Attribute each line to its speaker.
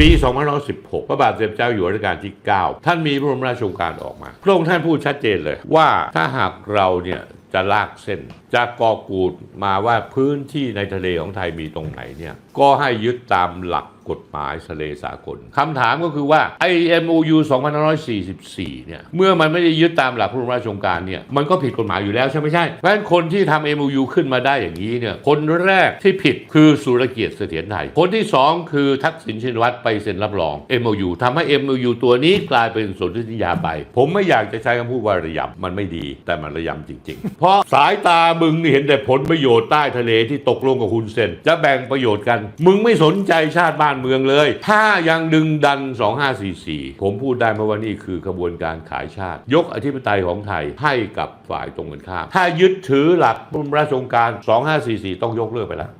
Speaker 1: ปี 2516 พระบาทสมเด็จเจ้าอยู่หัวรัชกาลที่ 9 ท่านมีพระบรมราชโองการออกมา พระองค์ท่านพูดชัดเจนเลยว่าถ้าหากเราเนี่ยจะลากเส้นจากกอกูดมาว่าพื้นที่ในทะเลของไทยมีตรงไหนเนี่ยก็ให้ยึดตามหลัก กฎหมายทะเลสากลคำถามก็คือว่าไอ้ MOU 2544 เนี่ย เมื่อมันไม่ได้ยึดตามหลักพระบรมราชโองการเนี่ย มันก็ผิดกฎหมายอยู่แล้วใช่ไหมใช่ เพราะฉะนั้นคนที่ทำ MOU ขึ้นมาได้อย่างนี้เนี่ย คนแรกที่ผิดคือสุรเกียรติเสถียรไทย คนที่สองคือทักษิณชินวัตรไปเซ็นรับรอง MOU ทำให้ MOU ตัวนี้กลายเป็นสนธิสัญญาไป ผมไม่อยากจะใช้คำพูดว่าระยำมันไม่ดี แต่มันระยำจริง ๆ เพราะสายตามึงนี่เห็นแต่ผลประโยชน์ใต้ทะเลที่ตกลงกับคุณเซนจะแบ่งประโยชน์กัน มึงไม่สนใจชาติบ้านเมืองเลย ถ้ายังดึงดัน 2544 ผมพูดได้เมื่อว่านี่คือกระบวนการขายชาติ ยกอธิปไตยของไทยให้กับฝ่ายตรงกันข้าม ถ้ายึดถือหลักพระบรราชองการ 2544 ต้องยกเลิกไปแล้ว